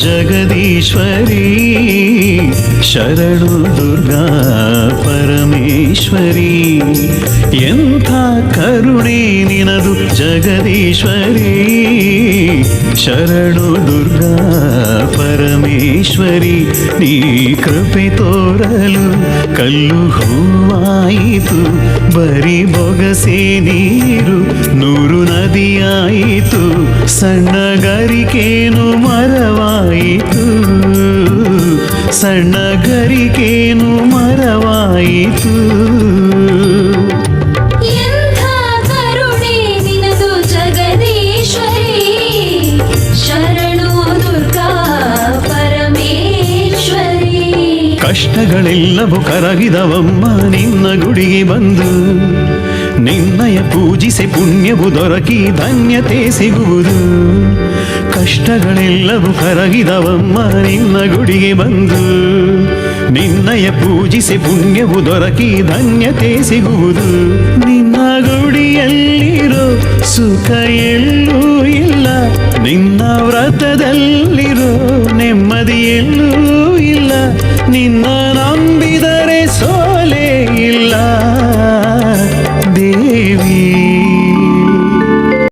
ಜಗದೀಶ್ವರಿ ಶರಣು ದುರ್ಗಾ ಪರಮೇಶ್ವರಿ ಎಂಥ ಕರುಣೆ ನಿನದು ಜಗದೀಶ್ವರಿ ಶರಣು ದುರ್ಗಾ ಪರಮೇಶ್ವರಿ ನೀ ಕೃಪೆ ತೋರಲು ಕಲ್ಲು ಹೂವಾಯಿತು ಬರಿ ಬೊಗಸೆ ನೀರು ನೂರು ನದಿಯಾಯಿತು ಸಣ್ಣಗರಿಕೇನು ಮರವಾಯಿತು. ಸಣ್ಣಗರಿಕೇನು ಮರವಾಯಿತು. ಸಣ್ಣ ಕಷ್ಟಗಳೆಲ್ಲವೂ ಕರಗಿದವಮ್ಮ ನಿನ್ನ ಗುಡಿಗೆ ಬಂದು. ನಿನ್ನಯ ಪೂಜಿಸಿ ಪುಣ್ಯವು ದೊರಕಿ ಧನ್ಯತೆ ಸಿಗುವುದು. ಕಷ್ಟಗಳೆಲ್ಲವೂ ಕರಗಿದವಮ್ಮ ನಿನ್ನ ಗುಡಿಗೆ ಬಂದು. ನಿನ್ನಯ ಪೂಜಿಸಿ ಪುಣ್ಯವು ದೊರಕಿ ಧನ್ಯತೆ ಸಿಗುವುದು. ನಿನ್ನ ಗುಡಿಯಲ್ಲಿರೋ ಸುಖ ಎಲ್ಲೂ ಇಲ್ಲ. ನಿನ್ನ ವ್ರತದಲ್ಲಿರೋ ನೆಮ್ಮದಿ ಎಲ್ಲೂ ಇಲ್ಲ. ನಿನ್ನ